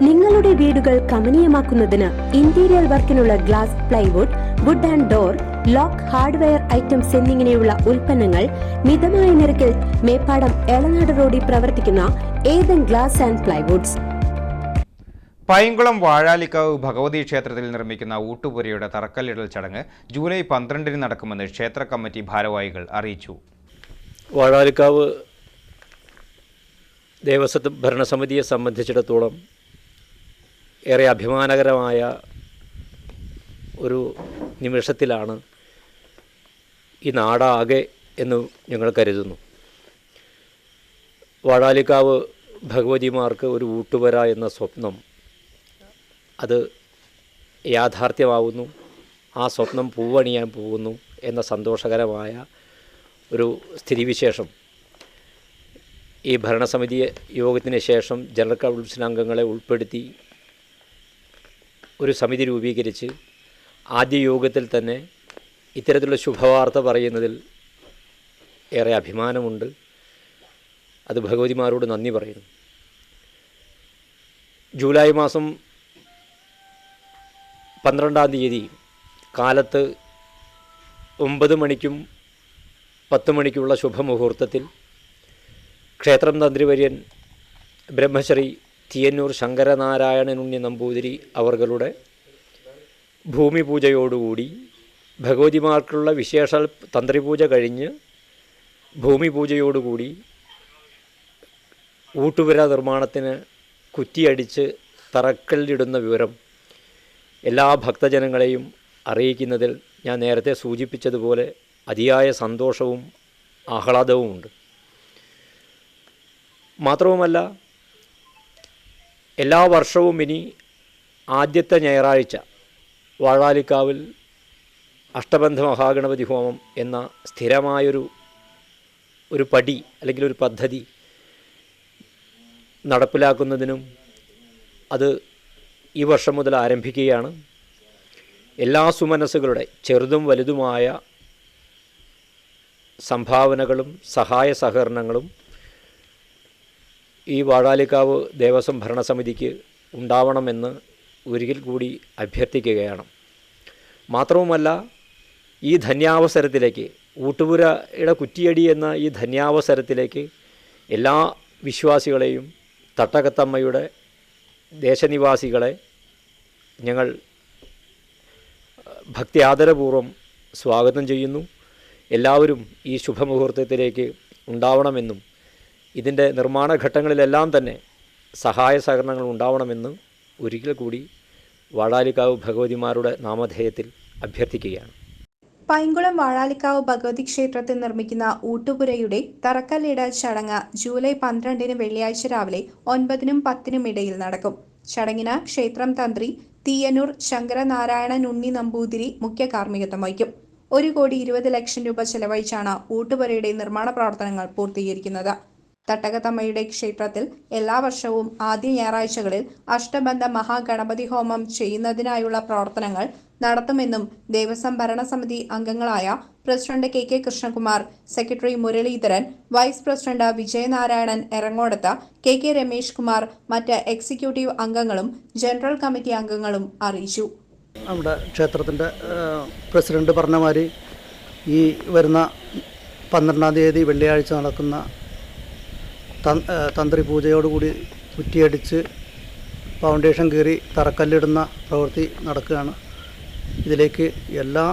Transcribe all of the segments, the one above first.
നിങ്ങളുടെ വീടുകൾ കമനീയമാക്കുന്നതിന് interior വർക്കിനുള്ള glass plywood wood and door lock hardware items എന്നിങ്ങനെയുള്ള ഉൽപ്പന്നങ്ങൾ മിതമായ നിരക്കിൽ മേപ്പാടം എളനാട് റോഡിൽ പ്രവർത്തിക്കുന്ന Ethan glass and plywoods Painkulam Vazhalikkavu Bhagavathi ക്ഷേത്രത്തിൽ നിർമ്മിക്കുന്ന ഊട്ടുപുരയുടെ തറക്കല്ലിടൽ ചടങ്ങ് ജൂലൈ പന്ത്രണ്ടിന് നടക്കുമെന്ന് ക്ഷേത്ര കമ്മിറ്റി ഭാരവാഹികൾ അറിയിച്ചു. വാഴാലിക്കാവ് ദേവസ്വം ഭരണസമിതിയെ സംബന്ധിച്ചിടത്തോളം ഏറെ അഭിമാനകരമായ ഒരു നിമിഷത്തിലാണ് ഈ നാടാകെ എന്ന് ഞങ്ങൾ കരുതുന്നു. വാടാലിക്കാവ് ഭഗവതിമാർക്ക് ഒരു ഊട്ടുവര എന്ന സ്വപ്നം അത് യാഥാർത്ഥ്യമാവുന്നു. ആ സ്വപ്നം പൂവണിയാൻ പോകുന്നു എന്ന സന്തോഷകരമായ ഒരു സ്ഥിതിവിശേഷം. ഈ ഭരണസമിതി യോഗത്തിന് ശേഷം ജനറൽ കൗൺസിൽ അംഗങ്ങളെ ഉൾപ്പെടുത്തി ഒരു സമിതി രൂപീകരിച്ച് ആദ്യ യോഗത്തിൽ തന്നെ ഇത്തരത്തിലുള്ള ശുഭവാർത്ത പറയുന്നതിൽ ഏറെ അഭിമാനമുണ്ട്. അത് ഭഗവതിമാരോട് നന്ദി പറയുന്നു. ജൂലൈ മാസം പന്ത്രണ്ടാം തീയതി കാലത്ത് ഒമ്പത് മണിക്കും പത്ത് മണിക്കുമുള്ള ശുഭമുഹൂർത്തത്തിൽ ക്ഷേത്രം തന്ത്രിവര്യൻ ബ്രഹ്മശ്രീ തിയന്നൂർ ശങ്കരനാരായണനുണ്ണി നമ്പൂതിരി അവർകളുടെ ഭൂമി പൂജയോടുകൂടി ഭഗവതിമാർക്കുള്ള വിശേഷ തന്ത്രിപൂജ കഴിഞ്ഞ് ഭൂമി പൂജയോടുകൂടി ഊട്ടുപുര നിർമ്മാണത്തിന് കുറ്റിയടിച്ച് തറക്കല്ലിടുന്ന വിവരം എല്ലാ ഭക്തജനങ്ങളെയും അറിയിക്കുന്നതിൽ ഞാൻ നേരത്തെ സൂചിപ്പിച്ചതുപോലെ അതിയായ സന്തോഷവും ആഹ്ലാദവുമുണ്ട്. മാത്രവുമല്ല എല്ലാ വർഷവും ഇനി ആദ്യത്തെ ഞായറാഴ്ച വാഴാലിക്കാവിൽ അഷ്ടബന്ധ മഹാഗണപതി ഹോമം എന്ന സ്ഥിരമായൊരു ഒരു പടി അല്ലെങ്കിൽ ഒരു പദ്ധതി നടപ്പിലാക്കുന്നതിനും അത് ഈ വർഷം മുതൽ ആരംഭിക്കുകയാണ്. എല്ലാ സുമനസ്സുകളുടെ ചെറുതും വലുതുമായ സംഭാവനകളും സഹായ സഹകരണങ്ങളും ഈ വാഴാലിക്കാവ് ദേവസ്വം ഭരണസമിതിക്ക് ഉണ്ടാവണമെന്ന് ഒരിക്കൽ കൂടി അഭ്യർത്ഥിക്കുകയാണ്. മാത്രവുമല്ല ഈ ധന്യാവസരത്തിലേക്ക് ഊട്ടുപുരയുടെ കുറ്റിയടി എന്ന ഈ ധന്യാവസരത്തിലേക്ക് എല്ലാ വിശ്വാസികളെയും തട്ടകത്തമ്മയുടെ ദേശനിവാസികളെ ഞങ്ങൾ ഭക്തി ആദരപൂർവം സ്വാഗതം ചെയ്യുന്നു. എല്ലാവരും ഈ ശുഭമുഹൂർത്തത്തിലേക്ക് ഉണ്ടാവണമെന്നും ഇതിന്റെ നിർമ്മാണ ഘട്ടങ്ങളിലെല്ലാം തന്നെ സഹായ സഹകരണങ്ങൾ ഉണ്ടാവണമെന്ന് ഒരിക്കൽ കൂടി വാടാലിക്കാവ് ഭഗവതിമാരുടെ നാമധേയത്തിൽ അഭ്യർത്ഥിക്കുകയാണ്. പൈങ്കുളം വാഴാലിക്കാവ് ഭഗവതി ക്ഷേത്രത്തിൽ നിർമ്മിക്കുന്ന ഊട്ടുപുരയുടെ തറക്കല്ലിട ചടങ്ങ് ജൂലൈ പന്ത്രണ്ടിന് വെള്ളിയാഴ്ച രാവിലെ ഒൻപതിനും പത്തിനും ഇടയിൽ നടക്കും. ചടങ്ങിന് ക്ഷേത്രം തന്ത്രി തീയനൂർ ശങ്കരനാരായണൻ ഉണ്ണി നമ്പൂതിരി മുഖ്യ കാർമ്മികത്വം വഹിക്കും. ഒരു കോടി ഇരുപത് ലക്ഷം രൂപ ചെലവഴിച്ചാണ് ഊട്ടുപുരയുടെ നിർമ്മാണ പ്രവർത്തനങ്ങൾ പൂർത്തീകരിക്കുന്നത്. തട്ടകത്തമ്മയുടെ ക്ഷേത്രത്തിൽ എല്ലാ വർഷവും ആദ്യ ഞായറാഴ്ചകളിൽ അഷ്ടബന്ധ മഹാഗണപതി ഹോമം ചെയ്യുന്നതിനായുള്ള പ്രവർത്തനങ്ങൾ നടത്തുമെന്നും ദേവസ്വം ഭരണസമിതി അംഗങ്ങളായ president K K Krishnakumar secretary Muraleedharan vice president Vijayanarayanan Erangodath K K Ramesh Kumar മറ്റ് എക്സിക്യൂട്ടീവ് അംഗങ്ങളും ജനറൽ കമ്മിറ്റി അംഗങ്ങളും അറിയിച്ചു. നമ്മുടെ ക്ഷേത്രത്തിന്റെ പ്രസിഡന്റ് പറഞ്ഞ മാതിരി ഈ വരുന്ന പന്ത്രണ്ടാം തീയതി വെള്ളിയാഴ്ച നടക്കുന്ന തന്ത്രി പൂജയോടുകൂടി കുറ്റിയടിച്ച് ഫൗണ്ടേഷൻ കീറി തറക്കല്ലിടുന്ന പ്രവൃത്തി നടക്കുകയാണ്. ഇതിലേക്ക് എല്ലാ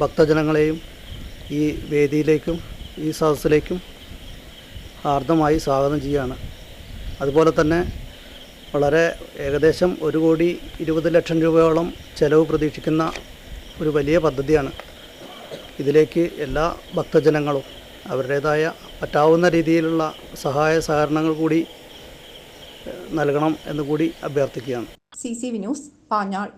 ഭക്തജനങ്ങളെയും ഈ വേദിയിലേക്കും ഈ സദസ്സിലേക്കും ഹാർദമായി സ്വാഗതം ചെയ്യുകയാണ്. അതുപോലെ തന്നെ വളരെ ഏകദേശം ഒരു കോടി ഇരുപത് ലക്ഷം രൂപയോളം ചെലവ് പ്രതീക്ഷിക്കുന്ന ഒരു വലിയ പദ്ധതിയാണ്. ഇതിലേക്ക് എല്ലാ ഭക്തജനങ്ങളും അവരുടേതായ പറ്റാവുന്ന രീതിയിലുള്ള സഹായ സഹകരണങ്ങൾ കൂടി നൽകണം എന്ന് കൂടി അഭ്യർത്ഥിക്കുകയാണ്. C C V news Panjal.